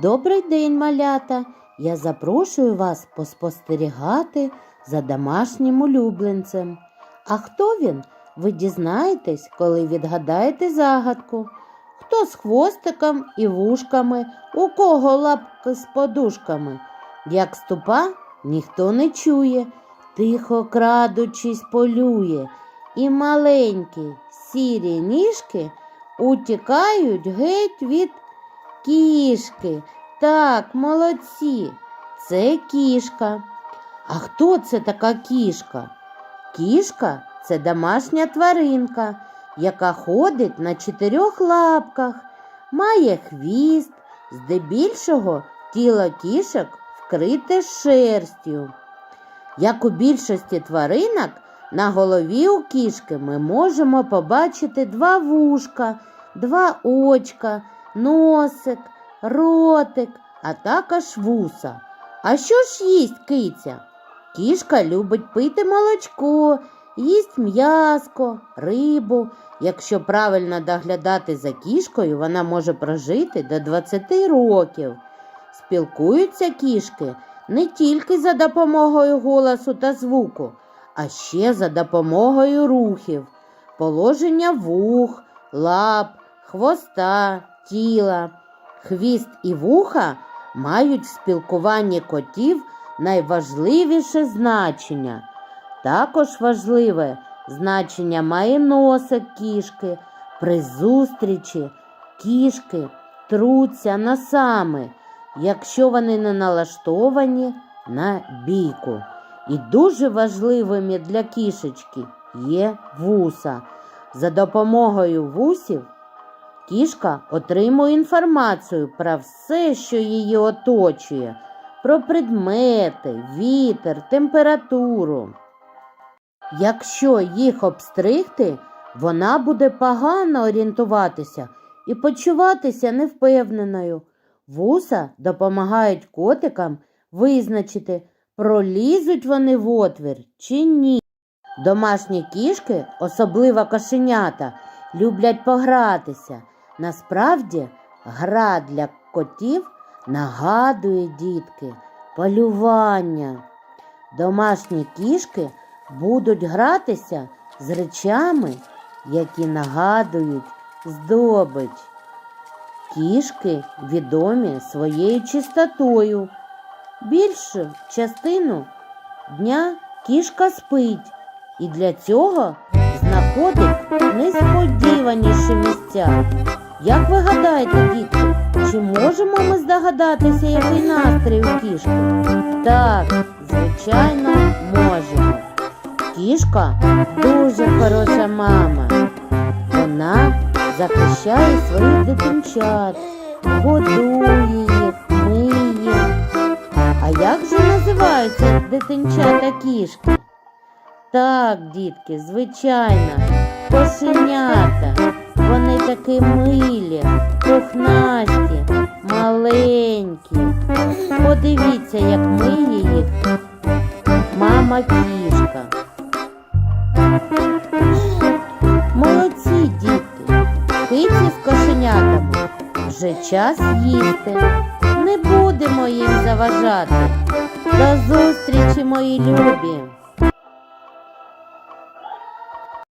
Добрий день, малята! Я запрошую вас поспостерігати за домашнім улюбленцем. А хто він? Ви дізнаєтесь, коли відгадаєте загадку. Хто з хвостиком і вушками, у кого лапки з подушками. Як ступа, ніхто не чує, тихо крадучись полює, і маленькі сірі ніжки утікають геть від кішки. Так, молодці, це кішка. А хто це така кішка? Кішка це домашня тваринка, яка ходить на чотирьох лапках, має хвіст, здебільшого тіло кішок вкрите шерстю. Як у більшості тваринок, на голові у кішки ми можемо побачити два вушка, два очка, носик, ротик, а також вуса. А що ж їсть киця? Кішка любить пити молочко, їсть м'яско, рибу. Якщо правильно доглядати за кішкою, вона може прожити до 20 років. Спілкуються кішки не тільки за допомогою голосу та звуку, а ще за допомогою рухів, положення вух, лап, хвоста, тіла. Хвіст і вуха мають в спілкуванні котів найважливіше значення. Також важливе значення має носик кішки. При зустрічі кішки труться носами, якщо вони не налаштовані на бійку. І дуже важливими для кішечки є вуса. За допомогою вусів кішка отримує інформацію про все, що її оточує, про предмети, вітер, температуру. Якщо їх обстригти, вона буде погано орієнтуватися і почуватися невпевненою. Вуса допомагають котикам визначити, пролізуть вони в отвір чи ні. Домашні кішки, особливо кошенята, люблять погратися. Насправді, гра для котів нагадує дітки полювання. Домашні кішки будуть гратися з речами, які нагадують здобич. Кішки відомі своєю чистотою. Більшу частину дня кішка спить і для цього знаходить несподіваніші місця. Як ви гадаєте, дітки, чи можемо ми здогадатися, який настрій у кішки? Так, звичайно, можемо. Кішка дуже хороша мама. Вона захищає своїх дитинчат, годує їх, миє. А як же називаються дитинчата кішки? Так, дітки, звичайно, кошенята. Вони такі милі, пухнасті, маленькі. Подивіться, як миє їх мама кішка. Молодці дітки, киці з кошенятами. Вже час їсти. Не будемо їм заважати. До зустрічі, мої любі!